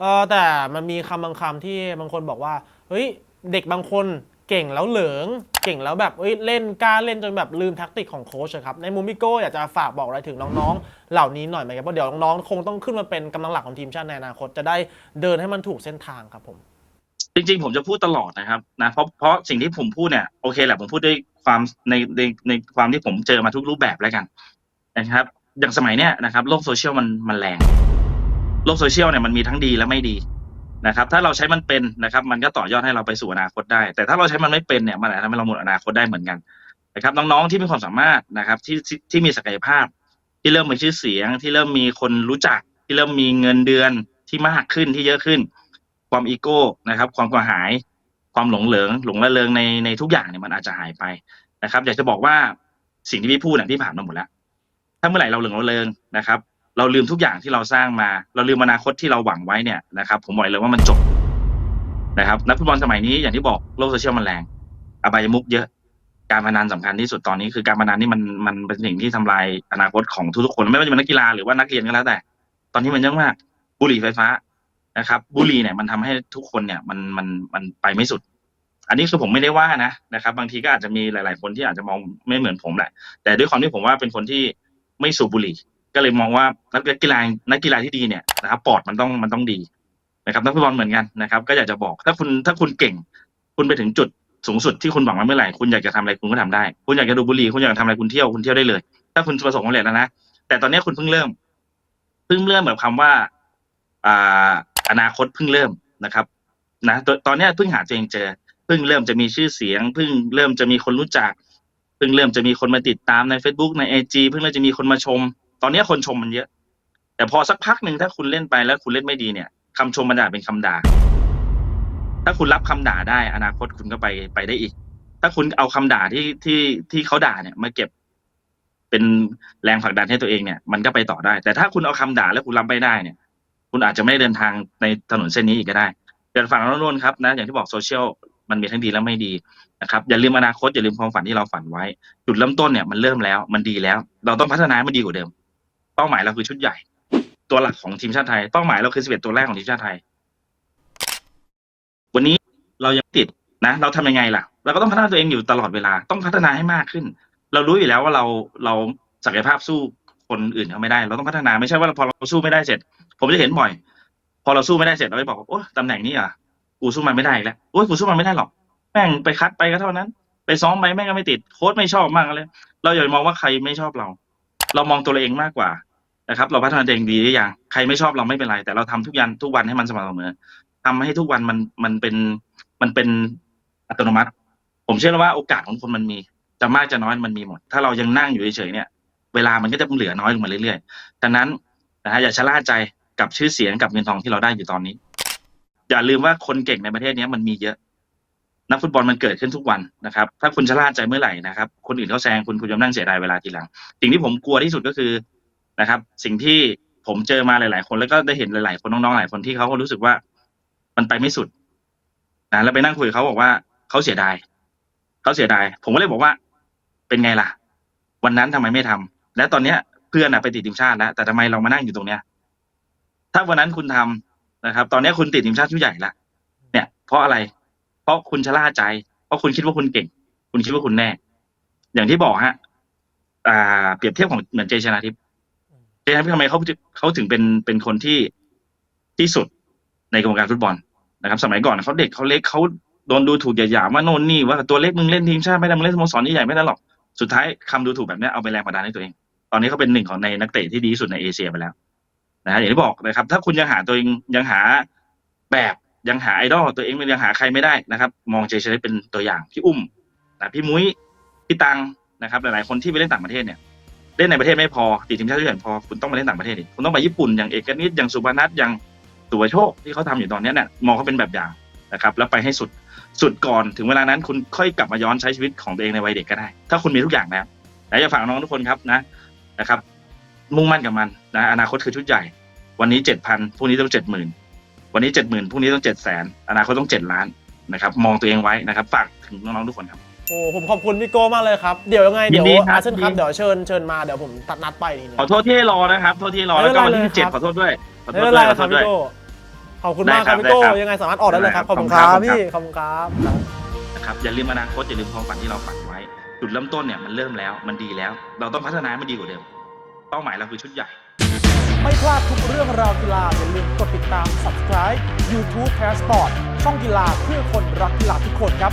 เออแต่มันมีคำบางคำที่บางคนบอกว่า เฮ้ย เด็กบางคนเก่งแล้วเหลิง เก่งแล้วแบบเอ้ยเล่นกล้าเล่นจนแบบลืมแท็กติกของโค้ชอะครับ ในมุมพี่โก้อยากจะฝากบอกอะไรถึงน้องๆ เหล่านี้หน่อยไหมครับเพราะเดี๋ยวน้องๆคงต้องขึ้นมาเป็นกำลังหลักของทีมชาติในอนาคตจะได้เดินให้มันถูกเส้นทางครับผม จริงๆ ผมจะพูดตลอดนะครับนะเพราะเพราะสิ่งที่ผมพูดเนี่ยโอเคแหละผมพูดด้วยความในในในความที่ผมเจอมาทุกรูปแบบแล้วกันนะครับ อย่างสมัยเนี้ยนะครับโลกโซเชียลมันมันแรง โลกโซเชียลเนี่ยมันมีทั้งดีและไม่ดีนะครับ ถ้าเราใช้มันเป็นนะครับ มันก็ต่อยอดให้เราไปสู่อนาคตได้ แต่ถ้าเราใช้มันไม่เป็นเนี่ยมันอาจจะทำให้เราหมดอนาคตได้เหมือนกันนะครับ น้องๆที่มีความสามารถนะครับที่ที่ที่มีศักยภาพ ที่เริ่มมีชื่อเสียง ที่เริ่มมีคนรู้จัก ที่เริ่มมีเงินเดือนที่มากขึ้นที่เยอะขึ้น ความอีโก้นะครับ ความกระหาย ความหลงเหลิง หลงละเลงในในทุกอย่างเนี่ยมันอาจจะหายไปนะครับ อยากจะบอกว่าสิ่งที่พี่พูดเนี่ยพี่ผ่านมาหมดแล้วถ้าเมื่อไหร่เราหลงละเลงนะครับ เราลืมทุกอย่างที่เราสร้างมา เราลืมอนาคตที่เราหวังไว้เนี่ยนะครับผมบอกเลยว่ามันจบนะครับนักฟุตบอลสมัยนี้อย่างที่บอกโลกโซเชียลมันแรงอบายมุกเยอะการพนันสำคัญที่สุดตอนนี้คือการพนันนี่มันมันเป็นสิ่งที่ทำลายอนาคตของทุกๆคนไม่ว่าจะเป็นนักกีฬาหรือว่านักเรียนก็แล้วแต่ ตอนนี้มันเยอะมากบุหรี่ไฟฟ้านะครับ บุหรี่เนี่ยมันทำให้ทุกคนเนี่ยมันมันมันไปไม่สุด อันนี้คือผมไม่ได้ว่านะนะครับ บางทีก็อาจจะมีหลาย ๆ คนที่อาจจะมองไม่เหมือนผมแหละ แต่ด้วยความที่ผมว่าเป็นคนที่ไม่สูบบุหรี่ ก็เลยมองว่านักกีฬานักกีฬาที่ดีเนี่ยนะครับปอดมันต้องมันต้องดีนะครับนักฟุตบอลเหมือนกันนะครับ ก็อยากจะบอกถ้าคุณถ้าคุณเก่ง คุณไปถึงจุดสูงสุดที่คุณหวังไว้เมื่อไหร่คุณอยากจะทำอะไรคุณก็ทำได้ คุณอยากจะดูบุหรี่คุณอยากจะทำอะไรคุณเที่ยวคุณเที่ยวได้เลย ถ้าคุณประสบความสำเร็จแล้วนะแต่ตอนนี้คุณเพิ่งเริ่ม เพิ่งเริ่มแบบคำว่าอ่าอนาคตเพิ่งเริ่มนะครับ นะตอนนี้เพิ่งหาตัวเองเจอเพิ่งเริ่มจะมีชื่อเสียง เพิ่งเริ่มจะมีคนรู้จัก เพิ่งเริ่มจะมีคนมาติดตามใน Facebook ในไอจเพิ่งเริ่มจะมีคนมาชม ตอนนี้คนชมมันเยอะ แต่พอสักพักหนึ่งถ้าคุณเล่นไปแล้วคุณเล่นไม่ดีเนี่ยคำชมมันอาจเป็นคำด่า ถ้าคุณรับคำด่าได้ อนาคตคุณก็ไปไปได้อีก ถ้าคุณเอาคำด่าที่ที่ที่เขาด่าเนี่ยมาเก็บ เป็นแรงผลักดันให้ตัวเองเนี่ย มันก็ไปต่อได้ แต่ถ้าคุณเอาคำด่าแล้วคุณรับไม่ได้เนี่ย คุณอาจจะไม่ได้เดินทางในถนนเส้นนี้อีกก็ได้เดินฝั่งโน้นครับนะ อย่างที่บอกโซเชียลมันมีทั้งดีและไม่ดีนะครับอย่าลืมอนาคตอย่าลืมความฝันที่เราฝันไว้ จุดเริ่มต้นเนี่ยมันเริ่มแล้ว มันดีแล้ว เราต้องพัฒนาให้มันดีกว่าเดิม เป้าหมายเราคือชุดใหญ่ ตัวหลักของทีมชาติไทย เป้าหมายเราคือ11ตัวแรกของทีมชาติไทย วันนี้เรายังติดนะ เราทำยังไงล่ะ เราก็ต้องพัฒนาตัวเองอยู่ตลอดเวลา ต้องพัฒนาให้มากขึ้น เรารู้อยู่แล้วว่าเราเราศักยภาพสู้คนอื่นเขาไม่ได้ เราต้องพัฒนาไม่ใช่ว่าพอเราสู้ไม่ได้เสร็จ ผมจะเห็นบ่อย พอเราสู้ไม่ได้เสร็จเราไปบอกว่าโอ้ตำแหน่งนี้อะกูสู้มันไม่ได้อีกแล้วโอ้ยกูสู้มันไม่ได้หรอกแม่งไปคัดไปก็เท่านั้น ไปซ้อมไปแม่งก็ไม่ติดโค้ชไม่ชอบมากเลย เราอย่ามองว่าใครไม่ชอบเรา เรามองตัวเองมากกว่า นะครับ เราพัฒนาตัวเองดีหรือยังใครไม่ชอบเราไม่เป็นไร แต่เราทำทุกยันทุกวันให้มันสม่ำเสมอทำให้ทุกวันมันมันเป็นมันเป็นอัตโนมัติ ผมเชื่อว่าโอกาสของคนมันมีจะมากจะน้อยมันมีหมด ถ้าเรายังนั่งอยู่เฉยๆเนี่ย เวลามันก็จะเหลือน้อยลงมาเรื่อยๆดังนั้นนะฮะอย่าชะล่าใจกับชื่อเสียงกับเงินทองที่เราได้อยู่ตอนนี้ อย่าลืมว่าคนเก่งในประเทศนี้มันมีเยอะ นักฟุตบอลมันเกิดขึ้นทุกวันนะครับ ถ้าคุณชะล่าใจเมื่อไหร่นะครับ คนอื่นเขาแซงคุณคุณจะนั่งเสียดายเวลาทีหลัง สิ่งที่ผมกลัวที่สุดก็คือ นะครับ สิ่งที่ผมเจอมาหลาย ๆ คนแล้วก็ได้เห็นหลาย ๆ คนน้อง ๆ หลายคนที่เขาก็รู้สึกว่า มันไปไม่สุดนะแล้วไปนั่งคุยกับเขาบอกว่าเขาเสียดายเขาเสียดาย ผมก็เลยบอกว่า เป็นไงล่ะ วันนั้นทำไมไม่ทำและตอนเนี้ย เพื่อนอะไปติดทีมชาติแล้วแต่ทำไมเรามานั่งอยู่ตรงเนี้ย ถ้าวันนั้นคุณทำนะครับ ตอนนี้คุณติดทีมชาติชุดใหญ่ละเนี่ย เพราะอะไร เพราะคุณชะล่าใจ เพราะคุณคิดว่าคุณเก่ง คุณคิดว่าคุณแน่ อย่างที่บอกฮะ อ่า เปรียบเทียบของเหมือนเจชนาทิพย์ ทิพย์ทำไมเขาเขาถึงเป็นเป็นคนที่ที่สุดในกรรมการฟุตบอลนะครับ สมัยก่อนเขาเด็กเขาเล็กเขาโดนดูถูกหยาบๆว่าโน่นนี่ว่าตัวเล็กมึงเล่นทีมชาติไม่ได้มึงเล่นสโมสรใหญ่ไม่ได้หรอกสุดท้ายคำดูถูกแบบนี้เอาไปแรงผลักดันให้ตัวเอง ตอนนี้เขาเป็นหนึ่งของในนักเตะที่ดีที่สุดในเอเชียไปแล้วนะฮะอย่างที่บอกนะครับ ถ้าคุณยังหาตัวเองยังหาแบบยังหาไอดอลตัวเองยังหาใครไม่ได้นะครับ มองเจชได้เป็นตัวอย่างพี่อุ้มนะพี่มุ้ยพี่ตังนะครับ หลายๆคนที่ไปเล่นต่างประเทศเนี่ย เล่นในประเทศไม่พอติดทีมชาติชุดใหญ่พอคุณต้องมาเล่นต่างประเทศอีกคุณต้องไปญี่ปุ่นอย่างเอกนิตอย่างสุบานัทอย่างสุวโชคที่เขาทำอยู่ตอนนี้เนี่ยมองเขาเป็นแบบอย่างนะครับแล้วไปให้สุดสุดก่อนถึงเวลานั้นคุณค่อยกลับมาย้อนใช้ชีวิตของตัวเองในวัยเด็กก็ได้ ถ้าคุณมีทุกอย่างแล้วและจะฝากน้องทุกคนครับนะนะครับ มุ่งมั่นกับมันนะอนาคตคือชุดใหญ่ วันนี้เจ็ดพันพรุ่งนี้ต้องเจ็ดหมื่นวันนี้เจ็ดหมื่นพรุ่งนี้ต้องเจ็ดแสนอนาคตต้องเจ็ดล้านนะครับ มองตัวเองไว้นะครับ ฝากถึงน้องๆทุกคนครับ โอ้ผมขอบคุณพี่โก้มากเลยครับ เดี๋ยวยังไงยิเดี๋ยนวดีครับอาเซนครับยินดีเดี๋ยวเชิญเชิญมาเดี๋ยวผมตัดนัดไปทีนึง ขอโทษที่ให้รอนะครับ โทษที่ให้รอไม่แล้วเป็นไรก็วันที่เลยสิบเจ็ดครับขอโทษด้วย ขอโทไม่ษเป็นด้ไรวยขอคโทรับษด้วยพี่โก้ขอบคุณมากครับได้พี่ครับโก้ได้ครับยังไงสามารถออกได้เลยครับได้ขครัอบบคุณครับขอบคุณครับ พี่ขอบคุณครับครับ นะครับ อย่าลืมอนาคตอย่าลืมความฝันที่เราฝันไว้ จุดเริ่มต้นเนี่ยมันเริ่มแล้ว มันดีแล้ว เราต้องพัฒนาให้มันดีกว่าเดิม เป้าหมายเราคือชุดใหญ่ ไม่พลาดทุกเรื่องราวกีฬาอย่าลืมกดติดตาม subscribe YouTube Passport ช่องกีฬาเพื่อคนรักกีฬาทุกคนครับ